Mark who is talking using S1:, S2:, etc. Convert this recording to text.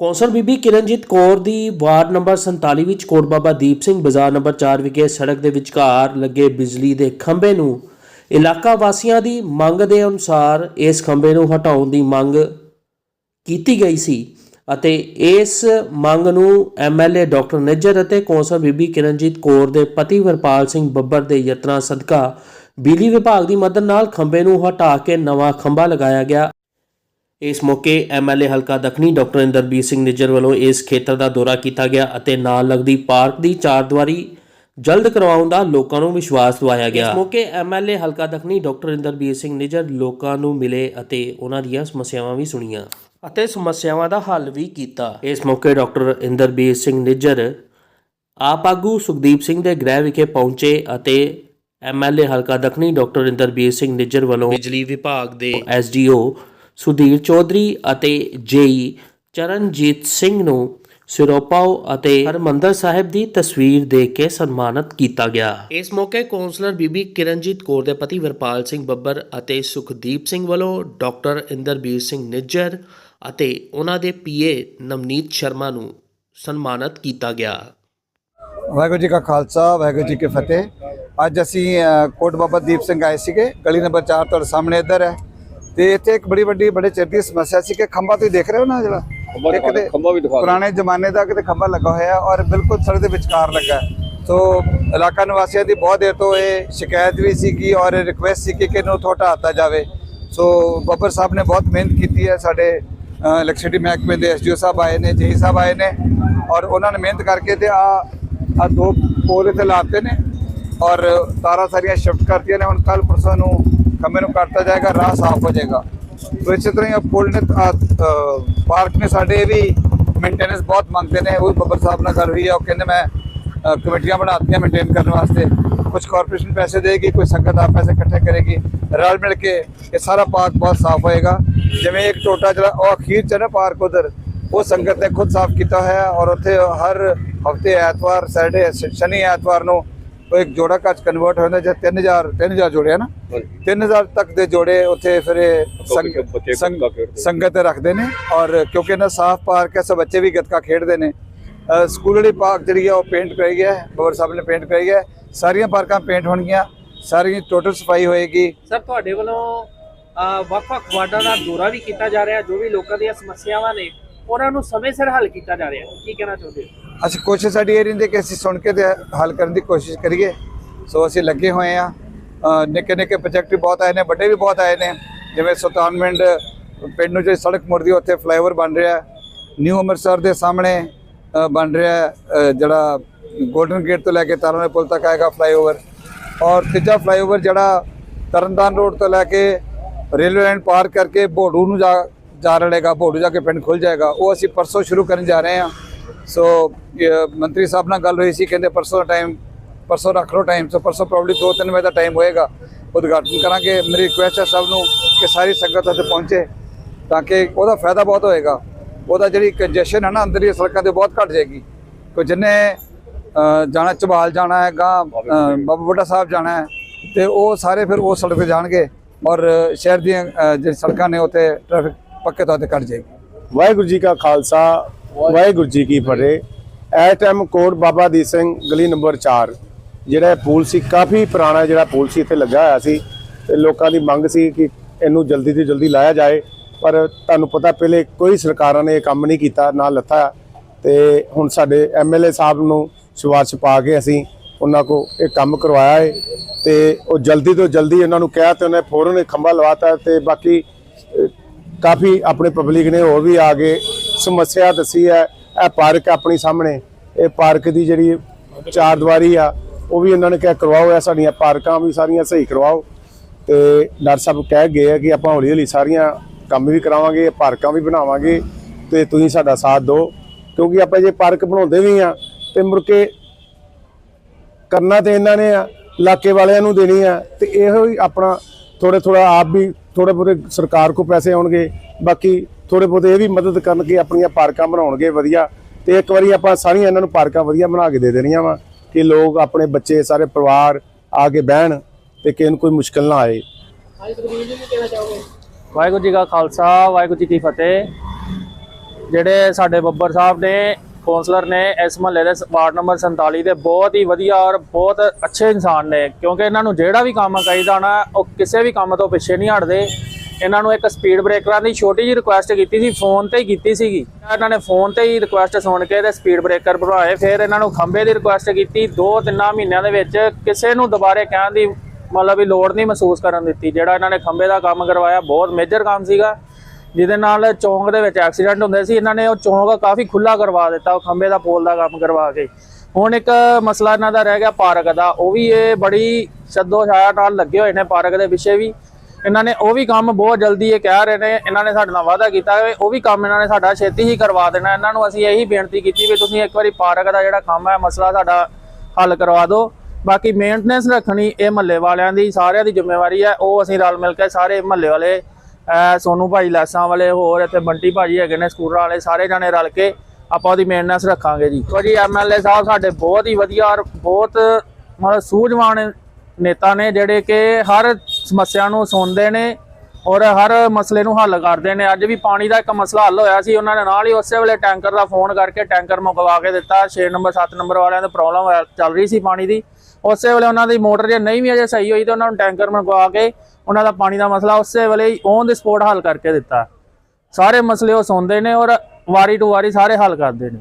S1: Council ਬੀਬੀ ਕਿਰਨਜੀਤ ਕੌਰ ਦੀ ward number 47 ਵਿੱਚ ਕੋਟ ਬਾਬਾ ਦੀਪ ਸਿੰਘ ਬਾਜ਼ਾਰ ਨੰਬਰ 4 ਵਿਖੇ ਸੜਕ ਦੇ ਵਿਚਕਾਰ ਲੱਗੇ ਬਿਜਲੀ ਦੇ ਖੰਭੇ ਨੂੰ ਇਲਾਕਾ ਵਾਸੀਆਂ ਦੀ ਮੰਗ ਦੇ ਅਨੁਸਾਰ ਇਸ ਖੰਭੇ ਨੂੰ ਹਟਾਉਣ ਦੀ ਮੰਗ ਕੀਤੀ ਗਈ ਸੀ ਅਤੇ ਇਸ ਮੰਗ ਨੂੰ ਐਮਐਲਏ ਡਾਕਟਰ ਨਿੱਜਰ ਅਤੇ ਕੌਂਸਲ ਬੀਬੀ ਕਿਰਨਜੀਤ ਕੌਰ ਦੇ ਪਤੀ ਵਰਪਾਲ ਸਿੰਘ ਬੱਬਰ ਦੇ ਯਤਨਾਂ ਸਦਕਾ ਬਿਜਲੀ ਵਿਭਾਗ ਦੀ ਮਦਦ ਨਾਲ ਖੰਭੇ ਨੂੰ ਹਟਾ ਕੇ ਨਵਾਂ ਖੰਭਾ ਲਗਾਇਆ ਗਿਆ। ਇਸ ਮੌਕੇ ਐਮਐਲਏ ਹਲਕਾ ਦਖਣੀ ਡਾਕਟਰ ਇੰਦਰਬੀਰ ਸਿੰਘ ਨਿੱਜਰ ਵੱਲੋਂ ਇਸ ਖੇਤਰ ਦਾ ਦੌਰਾ ਕੀਤਾ ਗਿਆ ਅਤੇ ਨਾਲ ਲੱਗਦੀ ਪਾਰਕ ਦੀ ਚਾਰਦੀਵਾਰੀ ਜਲਦ ਕਰਵਾਉਣ ਦਾ ਲੋਕਾਂ ਨੂੰ ਵਿਸ਼ਵਾਸ ਦਿਵਾਇਆ ਗਿਆ। ਇਸ ਮੌਕੇ ਐਮਐਲਏ ਹਲਕਾ ਦਖਣੀ ਡਾਕਟਰ ਇੰਦਰਬੀਰ ਸਿੰਘ ਨਿੱਜਰ ਲੋਕਾਂ ਨੂੰ ਮਿਲੇ ਅਤੇ ਉਹਨਾਂ ਦੀਆਂ ਸਮੱਸਿਆਵਾਂ ਵੀ ਸੁਣੀਆਂ ਅਤੇ ਸਮੱਸਿਆਵਾਂ ਦਾ ਹੱਲ ਵੀ ਕੀਤਾ। ਇਸ ਮੌਕੇ ਡਾਕਟਰ ਇੰਦਰਬੀਰ ਸਿੰਘ ਨਿੱਜਰ ਆਪ ਆਗੂ ਸੁਖਦੀਪ ਸਿੰਘ ਦੇ ਗ੍ਰਹਿ ਵਿਖੇ ਪਹੁੰਚੇ ਅਤੇ ਐਮਐਲਏ ਹਲਕਾ ਦਖਣੀ ਡਾਕਟਰ ਇੰਦਰਬੀਰ ਸਿੰਘ ਨਿੱਜਰ ਵੱਲੋਂ ਬਿਜਲੀ ਵਿਭਾਗ ਦੇ ਐਸਡੀਓ ਸੁਧੀਰ ਚੌਧਰੀ ਅਤੇ ਜੇਈ ਚਰਨਜੀਤ ਸਿੰਘ ਨੂੰ ਸਿਰੋਪਾਓ ਅਤੇ ਹਰਮੰਦਰ ਸਾਹਿਬ ਦੀ ਤਸਵੀਰ ਦੇ ਕੇ ਸਨਮਾਨਿਤ ਕੀਤਾ ਗਿਆ। ਇਸ ਮੌਕੇ ਕੌਂਸਲਰ ਬੀਬੀ ਕਿਰਨਜੀਤ ਕੌਰ ਦੇ ਪਤੀ ਵਰਪਾਲ ਸਿੰਘ ਬੱਬਰ ਅਤੇ ਸੁਖਦੀਪ ਸਿੰਘ ਵੱਲੋਂ ਡਾਕਟਰ ਇੰਦਰਬੀਰ ਸਿੰਘ ਨਿੱਜਰ ਅਤੇ ਉਹਨਾਂ ਦੇ ਪੀਏ ਨਵਨੀਤ ਸ਼ਰਮਾ ਨੂੰ ਸਨਮਾਨਿਤ ਕੀਤਾ ਗਿਆ।
S2: ਵਾਹਿਗੁਰੂ ਜੀ ਕਾ ਖਾਲਸਾ ਵਾਹਿਗੁਰੂ ਜੀ ਕੀ ਫਤਿਹ। ਅੱਜ ਅਸੀਂ ਕੋਟ ਬਾਬਾ ਦੀਪ ਸਿੰਘ ਆਏ ਸੀਗੇ। ਗਲੀ ਨੰਬਰ 4 ਤੁਹਾਡੇ ਸਾਹਮਣੇ ਇੱਧਰ ਹੈ। ਤੇ ਇੱਥੇ ਇੱਕ ਬੜੀ ਵੱਡੀ ਬੜੇ ਚਿਰ ਦੀ ਸਮੱਸਿਆ ਸੀ ਕਿ ਖੰਭਾ ਤੁਸੀਂ ਦੇਖ ਰਹੇ ਹੋ ਨਾ ਜਿਹੜਾ? ਇੱਕ ਤੇ
S3: ਖੰਭਾ ਵੀ ਦਿਖਾ
S2: ਪੁਰਾਣੇ ਜ਼ਮਾਨੇ ਦਾ ਕਿਤੇ ਖੰਭਾ ਲੱਗਾ ਹੋਇਆ ਔਰ ਬਿਲਕੁਲ ਸੜਕ ਦੇ ਵਿਚਕਾਰ ਲੱਗਾ। ਸੋ ਇਲਾਕਾ ਨਿਵਾਸੀਆਂ ਦੀ ਬਹੁਤ ਦੇਰ ਤੋਂ ਇਹ ਸ਼ਿਕਾਇਤ ਵੀ ਸੀ ਕਿ ਔਰ ਰਿਕੁਐਸਟ ਸੀ ਕਿ ਇਹਨੂੰ ਉੱਥੋਂ ਹਟਾਤਾ ਜਾਵੇ। ਸੋ ਬੱਬਰ ਸਾਹਿਬ ਨੇ ਬਹੁਤ ਮਿਹਨਤ ਕੀਤੀ ਹੈ ਸਾਡੇ ਇਲੈਕਟ੍ਰਿਸਿਟੀ ਮਹਿਕਮੇ ਦੇ ਐਸਡੀਓ ਸਾਹਿਬ ਆਏ ਨੇ ਜੇਈ ਸਾਹਿਬ ਆਏ ਨੇ ਔਰ ਉਹਨਾਂ ਨੇ ਮਿਹਨਤ ਕਰਕੇ ਤੇ ਆ ਆ ਦੋ ਪੋਲ ਇੱਥੇ ਲਾਤੇ ਨੇ ਔਰ ਤਾਰਾਂ ਸਾਰੀਆਂ ਸ਼ਿਫਟ ਕਰਤੀਆਂ ਨੇ। ਹੁਣ ਕੱਲ ਪਰਸੋਂ ਨੂੰ ਖੰਭੇ ਨੂੰ ਕੱਟਤਾ ਜਾਏਗਾ ਰਾਹ ਸਾਫ਼ ਹੋ ਜਾਏਗਾ। ਤੋ ਇਸੇ ਤਰ੍ਹਾਂ ਹੀ ਆਹ ਪੁਲ ਨੇ ਪਾਰਕ ਨੇ ਸਾਡੇ ਵੀ ਮੇਨਟੇਨੈਂਸ ਬਹੁਤ ਮੰਗਦੇ ਨੇ। ਉਹ ਬੱਬਰ ਸਾਹਿਬ ਨਾਲ ਕਰ ਰਹੀ ਹੈ ਉਹ ਕਹਿੰਦੇ ਮੈਂ ਅਹ, ਕਮੇਟੀਆਂ ਬਣਾਤੀਆਂ ਮੇਨਟੇਨ ਕਰਨ ਵਾਸਤੇ। ਕੁਝ ਕਾਰਪੋਰੇਸ਼ਨ ਪੈਸੇ ਦੇਗੀ ਕੋਈ ਸੰਗਤ ਆ ਪੈਸੇ ਇਕੱਠੇ ਕਰੇਗੀ। ਰਲ ਮਿਲ ਕੇ ਇਹ ਸਾਰਾ ਪਾਰਕ ਬਹੁਤ ਸਾਫ਼ ਹੋਏਗਾ। ਜਿਵੇਂ ਇੱਕ ਟੋਟਾ ਜਿਹੜਾ ਉਹ ਅਖੀਰ ਚ ਹੈ ਨਾ ਪਾਰਕ ਉਧਰ ਉਹ ਸੰਗਤ ਨੇ ਖੁਦ ਸਾਫ਼ ਕੀਤਾ ਹੋਇਆ ਔਰ ਉੱਥੇ ਹਰ ਹਫ਼ਤੇ ਐਤਵਾਰ ਸੈਟਰਡੇ ਸ਼ਨੀ ਐਤਵਾਰ ਨੂੰ ਉਹ ਇੱਕ ਜੋੜਾ ਕੱਚ ਕਨਵਰਟ ਹੋ ਜਾਂਦਾ ਜੇ 3000 3000 ਜੋੜੇ ਆ ਨਾ। 3000 ਤੱਕ ਦੇ ਜੋੜੇ ਉੱਥੇ ਫਿਰ। ਸੰਗਤ ਰੱਖਦੇ ਨੇ ਔਰ ਕਿਉਂਕਿ ਇਹਨਾਂ ਸਾਫ਼ ਪਾਰਕ ਹੈ ਸੋ ਬੱਚੇ ਵੀ ਗੱਤਕਾ ਖੇਡਦੇ ਨੇ। ਸਕੂਲ ਵਾਲੀ ਪਾਰਕ ਜਿਹੜੀ ਹੈ ਉਹ ਪੇਂਟ ਕਰਾਈ ਗਿਆ ਹੈ ਬਵਰ ਸਾਹਿਬ ਨੇ ਪੇਂਟ ਕਰਾਈ ਹੈ। ਸਾਰੀਆਂ ਪਾਰਕਾਂ ਪੇਂਟ ਹੋਣਗੀਆਂ ਸਾਰੀਆਂ ਟੋਟਲ ਸਫ਼ਾਈ ਹੋਏਗੀ।
S4: ਸਰ ਤੁਹਾਡੇ ਵੱਲੋਂ ਵੱਖ-ਵੱਖ ਵਾਰਡਾਂ ਦਾ ਦੌਰਾ ਵੀ ਕੀਤਾ ਜਾ ਰਿਹਾ ਜੋ ਵੀ ਲੋਕਾਂ ਦੀਆਂ ਸਮੱਸਿਆਵਾਂ ਨੇ ਉਹਨਾਂ ਨੂੰ ਸਮੇਂ ਸਿਰ ਹੱਲ ਕੀਤਾ ਜਾ ਰਿਹਾ। ਕੀ ਕਹਿਣਾ ਚਾਹੁੰਦੇ ਹੋ?
S2: ਅਸੀਂ ਕੋਸ਼ਿਸ਼ ਸਾਡੀ ਇਹ ਰਹਿੰਦੀ ਕਿ ਅਸੀਂ ਸੁਣ ਕੇ ਤੇ ਹੱਲ ਕਰਨ ਦੀ ਕੋਸ਼ਿਸ਼ ਕਰੀਏ। ਸੋ ਅਸੀਂ ਲੱਗੇ ਹੋਏ ਆ ਨਿੱਕੇ ਨਿੱਕੇ ਪ੍ਰੋਜੈਕਟ ਵੀ ਬਹੁਤ ਆਏ ਨੇ ਵੱਡੇ ਵੀ ਬਹੁਤ ਆਏ ਨੇ। ਜਿਵੇਂ ਸੁਲਤਾਨਵਿੰਡ ਪਿੰਡ ਨੂੰ ਜਿਹੜੀ ਸੜਕ ਮੁੜਦੀ ਹੈ, ਉੱਥੇ ਫਲਾਈਓਵਰ ਬਣ ਰਿਹਾ ਨਿਊ ਅੰਮ੍ਰਿਤਸਰ ਦੇ ਸਾਹਮਣੇ ਬਣ ਰਿਹਾ ਜਿਹੜਾ ਗੋਲਡਨ ਗੇਟ ਤੋਂ ਲੈ ਕੇ ਤਾਰਾਂ ਦੇ ਪੁਲ ਤੱਕ ਆਏਗਾ ਫਲਾਈਓਵਰ ਔਰ ਤੀਜਾ ਫਲਾਈਓਵਰ ਜਿਹੜਾ ਤਰਨਤਾਰਨ ਰੋਡ ਤੋਂ ਲੈ ਕੇ ਰੇਲਵੇ ਲਾਈਨ ਪਾਰ ਕਰਕੇ ਭੋੜੂ ਨੂੰ ਜਾ ਜਾ ਰੜੇਗਾ ਭੋੜੂ ਜਾ ਕੇ ਪਿੰਡ ਖੁੱਲ ਜਾਏਗਾ। ਉਹ ਅਸੀਂ ਪਰਸੋਂ ਸ਼ੁਰੂ ਕਰਨ ਜਾ ਰਹੇ ਹਾਂ। ਸੋ ਮੰਤਰੀ ਸਾਹਿਬ ਨਾਲ ਗੱਲ ਹੋਈ ਸੀ ਕਹਿੰਦੇ ਪਰਸੋਂ ਦਾ ਟਾਈਮ ਪਰਸੋਂ ਰੱਖ ਲਓ ਟਾਈਮ ਸੋ ਪਰਸੋਂ ਪ੍ਰੋਬਬਲੀ 2-3 ਵਜੇ ਦਾ ਟਾਈਮ ਹੋਏਗਾ ਉਦਘਾਟਨ ਕਰਾਂਗੇ ਮੇਰੀ ਰਿਕੁਐਸਟ ਹੈ ਸਭ ਨੂੰ ਕਿ ਸਾਰੀ ਸੰਗਤ ਉੱਥੇ ਪਹੁੰਚੇ ਤਾਂ ਕਿ ਉਹਦਾ ਫਾਇਦਾ ਬਹੁਤ ਹੋਏਗਾ ਉਹਦਾ ਜਿਹੜੀ ਕੰਜੈਸ਼ਨ ਹੈ ਨਾ ਅੰਦਰਲੀ ਸੜਕਾਂ ਤੇ ਬਹੁਤ ਘਟ ਜਾਏਗੀ ਕੋਈ ਜਿੰਨੇ ਜਾਣਾ ਝਬਾਲ ਜਾਣਾ ਹੈ ਗਾ ਬਾਬਾ ਬੁੱਢਾ ਸਾਹਿਬ ਜਾਣਾ ਹੈ ਤੇ ਉਹ ਸਾਰੇ ਫਿਰ ਉਸ ਸੜਕ ਤੇ ਜਾਣਗੇ ਔਰ ਸ਼ਹਿਰ ਦੀਆਂ ਜਿਹੜੀ ਸੜਕਾਂ ਨੇ ਉੱਥੇ ਟ੍ਰੈਫਿਕ ਪੱਕੇ ਤੌਰ ਤੇ ਘਟ ਜਾਏਗੀ
S5: ਵਾਹਿਗੁਰੂ ਜੀ ਕਾ ਖਾਲਸਾ ਵਾਹਿਗੁਰੂ ਜੀ ਕੀ ਫਤਿਹ। ਐ ਟਾਈਮ ਕੋਟ ਬਾਬਾ ਦੀਪ ਸਿੰਘ, ਗਲੀ ਨੰਬਰ 4 ਜਿਹੜਾ ਪੂਲ ਸੀ, ਕਾਫੀ ਪੁਰਾਣਾ ਜਿਹੜਾ ਪੂਲ ਸੀ, ਇੱਥੇ ਲੱਗਾ ਹੋਇਆ ਸੀ। ਤੇ ਲੋਕਾਂ ਦੀ ਮੰਗ ਸੀ ਕਿ ਇਹਨੂੰ ਜਲਦੀ ਤੋਂ ਜਲਦੀ ਲਾਇਆ ਜਾਏ। ਪਰ ਤੁਹਾਨੂੰ ਪਤਾ ਪਹਿਲੇ ਕੋਈ ਸਰਕਾਰਾਂ ਨੇ ਇਹ ਕੰਮ ਨਹੀਂ ਕੀਤਾ, ਨਾ ਲੱਥਾ। ਤੇ ਹੁਣ ਸਾਡੇ ਐਮਐਲਏ ਸਾਹਿਬ ਨੂੰ ਸਿਫਾਰਿਸ਼ ਪਾ ਕੇ ਅਸੀਂ ਉਹਨਾਂ ਕੋ ਇਹ ਕੰਮ ਕਰਵਾਇਆ ਹੈ ਤੇ ਉਹ ਜਲਦੀ ਤੋਂ ਜਲਦੀ ਉਹਨਾਂ ਨੂੰ ਕਿਹਾ ਤੇ ਉਹਨੇ ਫੌਰਨ ਇਹ ਖੰਭਾ ਲਵਾਤਾ ਤੇ ਬਾਕੀ ਕਾਫੀ ਆਪਣੇ ਪਬਲਿਕ ਨੇ ਹੋਰ ਵੀ ਆ ਕੇ ਸਮੱਸਿਆ ਦੱਸੀ ਹੈ, ਇਹ ਪਾਰਕ ਆਪਣੀ ਸਾਹਮਣੇ। ਇਹ ਪਾਰਕ ਦੀ ਜਿਹੜੀ ਚਾਰ ਦੀਵਾਰੀ ਆ, ਉਹ ਵੀ ਇਹਨਾਂ ਨੇ ਕਿਹਾ ਕਰਵਾਓ, ਇਹ ਸਾਡੀਆਂ ਪਾਰਕਾਂ ਵੀ ਸਾਰੀਆਂ ਸਹੀ ਕਰਵਾਓ। ਤੇ ਡਾਕਟਰ ਸਾਹਿਬ ਕਹਿ ਗਏ ਆ ਕਿ ਆਪਾਂ ਹੌਲੀ ਹੌਲੀ ਸਾਰੀਆਂ ਕੰਮ ਵੀ ਕਰਾਵਾਂਗੇ, ਪਾਰਕਾਂ ਵੀ ਬਣਾਵਾਂਗੇ, ਤੇ ਤੁਸੀਂ ਸਾਡਾ ਸਾਥ ਦਿਓ। ਕਿਉਂਕਿ ਆਪਾਂ ਜੇ ਪਾਰਕ ਬਣਾਉਂਦੇ ਵੀ ਆ, ਤੇ ਮੁੜ ਕੇ ਕਰਨਾ ਤੇ ਇਹਨਾਂ ਨੇ ਆ, ਇਲਾਕੇ ਵਾਲਿਆਂ ਨੂੰ ਦੇਣੀ ਆ, ਤੇ ਇਹੋ ਹੀ ਆਪਣਾ ਥੋੜੇ ਥੋੜਾ ਆਪ ਵੀ ਥੋੜੇ ਬਹੁਤੇ ਸਰਕਾਰ ਕੋ ਪੈਸੇ ਆਉਣਗੇ। ਬਾਕੀ ਥੋੜੇ ਬਹੁਤੇ ਇਹ ਵੀ ਮਦਦ ਕਰਨਗੇ ਆਪਣੀਆਂ ਪਾਰਕਾਂ ਬਣਾਉਣਗੇ ਵਧੀਆ। ਤੇ ਇੱਕ ਵਾਰੀ ਆਪਾਂ ਸਾਰੀਆਂ ਇਹਨਾਂ ਨੂੰ ਪਾਰਕਾਂ ਵਧੀਆ ਬਣਾ ਕੇ ਦੇ ਦੇਣੀਆਂ ਵਾ ਕਿ ਲੋਕ ਆਪਣੇ ਬੱਚੇ, ਸਾਰੇ ਪਰਿਵਾਰ ਆ ਕੇ ਬਹਿਣ ਤੇ ਕਿਸੇ ਨੂੰ ਕੋਈ ਮੁਸ਼ਕਲ ਨਾ ਆਏ।
S4: ਵਾਹਿਗੁਰੂ ਜੀ ਕਾ ਖਾਲਸਾ, ਵਾਹਿਗੁਰੂ ਜੀ ਕੀ ਫਤਿਹ।
S3: ਜਿਹੜੇ ਸਾਡੇ ਬੱਬਰ ਸਾਹਿਬ ਨੇ, ਕੌਂਸਲਰ ਨੇ ਇਸ ਮਹੱਲੇ ਦੇ ਵਾਰਡ ਨੰਬਰ 47 ਦੇ ਬਹੁਤ ਹੀ ਵਧੀਆ ਔਰ ਬਹੁਤ ਅੱਛੇ ਇਨਸਾਨ ਨੇ। ਕਿਉਂਕਿ ਇਹਨਾਂ ਨੂੰ ਜਿਹੜਾ ਵੀ ਕੰਮ ਚਾਹੀਦਾ ਨਾ, ਉਹ ਕਿਸੇ ਵੀ ਕੰਮ ਤੋਂ ਪਿੱਛੇ ਨਹੀਂ ਹਟਦੇ। ਇਹਨਾਂ ਨੂੰ ਇੱਕ ਸਪੀਡ ਬ੍ਰੇਕਰਾਂ ਦੀ ਛੋਟੀ ਜਿਹੀ ਰਿਕੁਐਸਟ ਕੀਤੀ ਸੀ ਫੋਨ ਤੇ ਹੀ ਕੀਤੀ ਸੀਗੀ। ਇਹਨਾਂ ਨੇ ਫੋਨ ਤੇ ਹੀ ਰਿਕੁਐਸਟ ਸੁਣ ਕੇ ਤੇ ਸਪੀਡ ਬ੍ਰੇਕਰ ਬਣਵਾਏ ਫਿਰ ਇਹਨਾਂ ਨੂੰ ਖੰਭੇ ਦੀ ਰਿਕੁਐਸਟ ਕੀਤੀ ਦੋ ਤਿੰਨਾਂ ਮਹੀਨਿਆਂ ਦੇ ਵਿੱਚ ਕਿਸੇ ਨੂੰ ਦੁਬਾਰੇ ਕਹਿਣ ਦੀ ਮਤਲਬ ਵੀ ਲੋੜ ਨਹੀਂ ਮਹਿਸੂਸ ਕਰਨ ਦਿੱਤੀ, ਜਿਹੜਾ ਇਹਨਾਂ ਨੇ ਖੰਭੇ ਦਾ ਕੰਮ ਕਰਵਾਇਆ, ਬਹੁਤ ਮੇਜਰ ਕੰਮ ਸੀਗਾ। ਜਿਹਦੇ ਨਾਲ ਚੌਂਕ ਦੇ ਵਿੱਚ ਐਕਸੀਡੈਂਟ ਹੁੰਦੇ ਸੀ, ਇਹਨਾਂ ਨੇ ਉਹ ਚੌਂਕ ਕਾਫੀ ਖੁੱਲਾ ਕਰਵਾ ਦਿੱਤਾ, ਉਹ ਖੰਭੇ ਦਾ ਪੋਲ ਦਾ ਕੰਮ ਕਰਵਾ ਕੇ। ਹੁਣ ਇੱਕ ਮਸਲਾ ਇਹਨਾਂ ਦਾ ਰਹਿ ਗਿਆ ਪਾਰਕ ਦਾ, ਉਹ ਵੀ ਇਹ ਬੜੀ ਸ਼ੱਦੋ ਛਾਇਆ ਨਾਲ ਲੱਗੇ ਹੋਏ ਨੇ ਪਾਰਕ ਦੇ ਪਿੱਛੇ ਵੀ। ਇਹਨਾਂ ਨੇ ਉਹ ਵੀ ਕੰਮ ਬਹੁਤ ਜਲਦੀ ਇਹ ਕਹਿ ਰਹੇ ਨੇ, ਇਹਨਾਂ ਨੇ ਸਾਡੇ ਨਾਲ ਵਾਅਦਾ ਕੀਤਾ ਹੈ ਉਹ ਵੀ ਕੰਮ ਇਹਨਾਂ ਨੇ ਸਾਡਾ ਛੇਤੀ ਹੀ ਕਰਵਾ ਦੇਣਾ। ਇਹਨਾਂ ਨੂੰ ਅਸੀਂ ਇਹੀ ਬੇਨਤੀ ਕੀਤੀ ਵੀ ਤੁਸੀਂ ਇੱਕ ਵਾਰੀ ਪਾਰਕ ਦਾ ਜਿਹੜਾ ਕੰਮ ਹੈ, ਮਸਲਾ ਸਾਡਾ ਹੱਲ ਕਰਵਾ ਦਿਓ। ਬਾਕੀ ਮੇਨਟੇਨੈਂਸ ਰੱਖਣੀ ਇਹ ਮਹੱਲੇ ਵਾਲਿਆਂ ਦੀ, ਸਾਰਿਆਂ ਦੀ ਜ਼ਿੰਮੇਵਾਰੀ ਹੈ। ਉਹ ਅਸੀਂ ਰਲ ਮਿਲ ਕੇ ਸਾਰੇ ਮਹੱਲੇ ਵਾਲੇ, ਅਹ, ਸੋਨੂ ਭਾਈ ਲੈਸਾਂ ਵਾਲੇ, ਹੋਰ ਇੱਥੇ ਬੰਟੀ ਭਾਜੀ ਹੈਗੇ ਨੇ ਸਕੂਟਰਾਂ ਵਾਲੇ, ਸਾਰੇ ਜਾਣੇ ਰਲ ਕੇ ਆਪਾਂ ਉਹਦੀ ਮੇਨਟੇਨੈਂਸ ਰੱਖਾਂਗੇ ਜੀ। ਦੇਖੋ ਜੀ ਐਮਐਲਏ ਸਾਹਿਬ ਸਾਡੇ ਬਹੁਤ ਹੀ ਵਧੀਆ ਔਰ ਬਹੁਤ ਮਤਲਬ ਸੂਝਵਾਨ ਨੇਤਾ ਨੇ, ਜਿਹੜੇ ਕਿ ਹਰ ਸਮੱਸਿਆ ਨੂੰ ਸੁਣਦੇ ਨੇ ਔਰ ਹਰ ਮਸਲੇ ਨੂੰ ਹੱਲ ਕਰਦੇ ਨੇ। ਅੱਜ ਵੀ ਪਾਣੀ ਦਾ ਇੱਕ ਮਸਲਾ ਹੱਲ ਹੋਇਆ ਸੀ। ਉਹਨਾਂ ਨੇ ਨਾਲ ਹੀ ਉਸੇ ਵੇਲੇ ਟੈਂਕਰ ਦਾ ਫੋਨ ਕਰਕੇ ਟੈਂਕਰ ਮੰਗਵਾ ਕੇ ਦਿੱਤਾ। 6 ਨੰਬਰ 7 ਨੰਬਰ ਵਾਲਿਆਂ ਦੀ ਪ੍ਰੋਬਲਮ ਚੱਲ ਰਹੀ ਸੀ ਪਾਣੀ ਦੀ। ਉਸੇ ਵੇਲੇ ਉਹਨਾਂ ਦੀ ਮੋਟਰ ਜੇ ਨਹੀਂ ਵੀ ਅਜੇ ਸਹੀ ਹੋਈ ਤਾਂ ਉਹਨਾਂ ਨੂੰ ਟੈਂਕਰ ਮੰਗਵਾ ਕੇ ਉਹਨਾਂ ਦਾ ਪਾਣੀ ਦਾ ਮਸਲਾ ਉਸੇ ਵੇਲੇ ਔਨ ਦੀ ਸਪੋਟ ਹੱਲ ਕਰਕੇ ਦਿੱਤਾ। ਸਾਰੇ ਮਸਲੇ ਉਹ ਸੁਣਦੇ ਨੇ ਔਰ ਵਾਰੀ ਟੂ ਵਾਰੀ ਸਾਰੇ ਹੱਲ ਕਰਦੇ ਨੇ।